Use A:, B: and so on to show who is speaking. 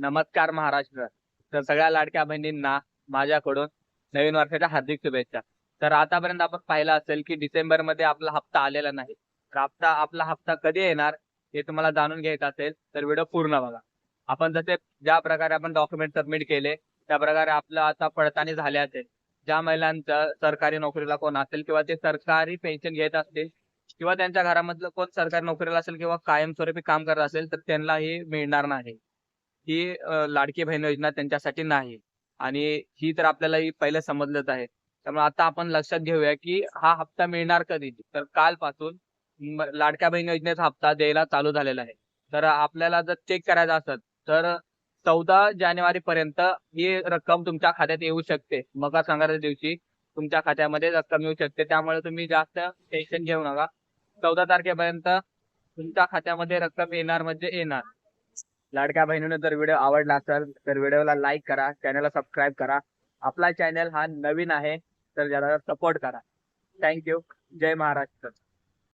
A: नमस्कार महाराष्ट्र. तर सगळ्या लाडक्या बहिणींना माझ्याकडून नवीन वर्षाच्या हार्दिक शुभेच्छा. तर आतापर्यंत आपण पाहिलं असेल की डिसेंबरमध्ये आपला हप्ता आलेला नाही. तर हप्ता आपला हप्ता कधी येणार हे तुम्हाला जाणून घ्यायचं असेल तर व्हिडिओ पूर्ण बघा. आपण जसे ज्या प्रकारे आपण डॉक्युमेंट सबमिट केले त्या प्रकारे आपलं आता पडताळणी झाले असेल. ज्या महिलांचं सरकारी नोकरीला कोण असेल किंवा ते सरकारी पेन्शन घेत असतील किंवा त्यांच्या घरामधलं कोण सरकारी नोकरीला असेल किंवा कायमस्वरूपी काम करत असेल तर त्यांना हे मिळणार नाही. ही लाडकी बहीण योजना त्यांच्यासाठी नाही. आणि ही तर आपल्याला पहिलं समजलंच आहे. त्यामुळे आता आपण लक्षात घेऊया की हा हप्ता मिळणार कधी? तर कालपासून लाडक्या बहीण योजनेचा हप्ता द्यायला चालू झालेला आहे. तर आपल्याला जर चेक करायचं असेल तर चौदा जानेवारी पर्यंत ही रक्कम तुमच्या खात्यात येऊ शकते. मकर संक्रांती दिवशी तुमच्या खात्यामध्ये रक्कम येऊ शकते. त्यामुळे तुम्ही जास्त टेन्शन घेऊ नका. चौदा तारखेपर्यंत तुमच्या खात्यामध्ये रक्कम येणार म्हणजे येणार. लाडक्या बहिणीने जर व्हिडिओ आवडला असेल तर व्हिडिओला लाईक करा चॅनलला सबस्क्राईब करा. आपला चॅनल हा नवीन आहे तर जरा सपोर्ट करा. थँक्यू जय महाराष्ट्र.